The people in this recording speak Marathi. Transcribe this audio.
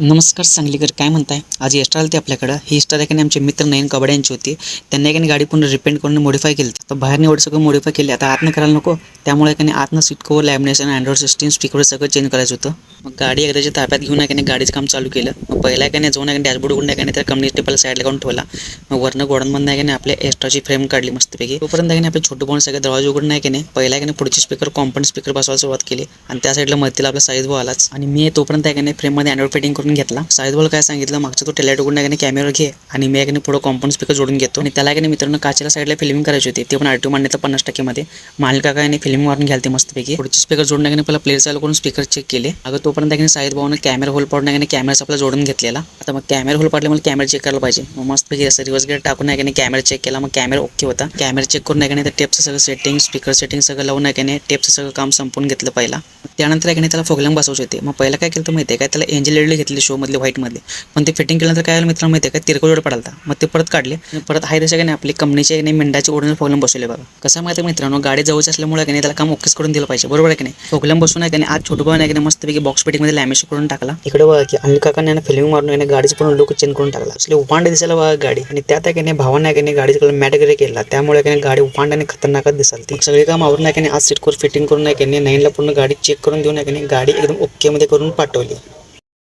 नमस्कार सांगलीकर काय म्हणताय आज एस्ट्रा आली आपल्याकडं ही एस्ट्रा एकाने आमचे मित्र नयन कबड्डी यांची होती त्यांनी एकाने गाडी पूर्ण रिपेंट करून मॉडिफाय केली तर बाहेर एवढं सगळं मॉडिफाय केली आता आतनं करायला नको त्यामुळे एकाने आतनं seat cover lamination Android system speaker सगळं चेंज करायचं होतं मग गाडी एकदाच्या ताब्यात घेऊन एकाने गाडीचं काम चालू केलं मग पहिला एकाने जाऊन एकाने डॅशबोर्ड उघडून एकाने त्या कम्युनिटी टेबल साईडला काढून ठेवला मग वरनं गोडांमधनं एकाने आपल्या एस्ट्राची फ्रेम काढली मस्तपैकी तोपर्यंत एकाने आपले छोटं पाहून सगळे दरवाजे उघडून एकाने पहिला एकाने पुढची स्पीकर कॉम्पन स्पीकर बसवायला सुरुवात केली आणि त्या साईडला मधील आपला साईज बॉल आलाच आणि मी तोपर्यंत एकाने फ्रेममध्ये अँड्रॉइड फिटिंग करून घेतला. साईज बॉल काय सांगितलं? मागचा तो टेलाईट उघडून एकाने कॅमेरा घे आणि मी एकाने पुढं कॉम्पाऊंड स्पीकर जोडून घेतो. आणि त्याला एकाने मित्रांनो काचेला साईडला फिल्मिंग करायची होती. ते पण आरटीओ तर पन्नास टक्केमध्ये मालका काय फिल्मिंग मारून घ्याल ते मस्तपैकी. पुढचे स्पीकर जोडून पहिला प्लेअर चालू करून स्पीकर चेक केले. अगं तोपर्यंत एकाने साईज भाऊन कॅमेरा होल पाडून एकाने कॅमेरा आपला जोडून घेतलेला. आता मग कॅमेरा होल पाडले मला कॅमेरा चेक करायला पाहिजे. मग मस्तपैकी असं रिव्हर्स गेअर टाकून एकाने कॅमेरा चेक केला. मग कॅमेरा ओके होता. कॅमेरा चेक करून एकाने टेपचं सगळं सेटिंग स्पीकर सेटिंग सगळं लावून एकाने टेपचं सगळं काम संपून घेतलं पहिला. त्यानंतर एकाने त्याला फोगलंग बसवायचे होते मग पहिला काय केलं तर माहिती आहे काय त्याला एंजल लेडली घेतली शोमधले व्हाईटमध्ये पण ते फिटिंग केल्यानंतर काय मित्रांनो माहिती आहे का तिरकोळ पडला मग ते परत काढले परत हाय तशा काही आपली कंपनीचे नाही मेंढाचे ओरिजिनल फोगलम बसवले बघा कसं माहिती आहे मित्रांनो गाडी जवळच असल्यामुळे काही त्याला काम ओकेच करून दिलं पाहिजे बरोबर आहे की नाही फोगलम बसून आहे की नाही आज छोटू भाऊ नाही की नाही मस्तपैकी बॉक्स पेटिंगमध्ये लॅमेश करून टाकला इकडे बघा की अनिल काकाने फिल्मिंग मारून याने गाडीचं पूर्ण लुक चेंज करून टाकला असले उपांड दिसायला बघा गाडी आणि त्यात आहे की नाही भावाने आहे की नाही गाडीचा कलर मॅट वगैरे केला त्यामुळे की नाही गाडी उपांड आणि खतरनाकच दिसाल ती सगळे काम आवरून आहे की नाही आज सीट फिटिंग करून आहे की नाही नाईनला पूर्ण गाडी चेक करून देऊन आहे की नाही गाडी एकदम ओके मध्ये करून पाठवली.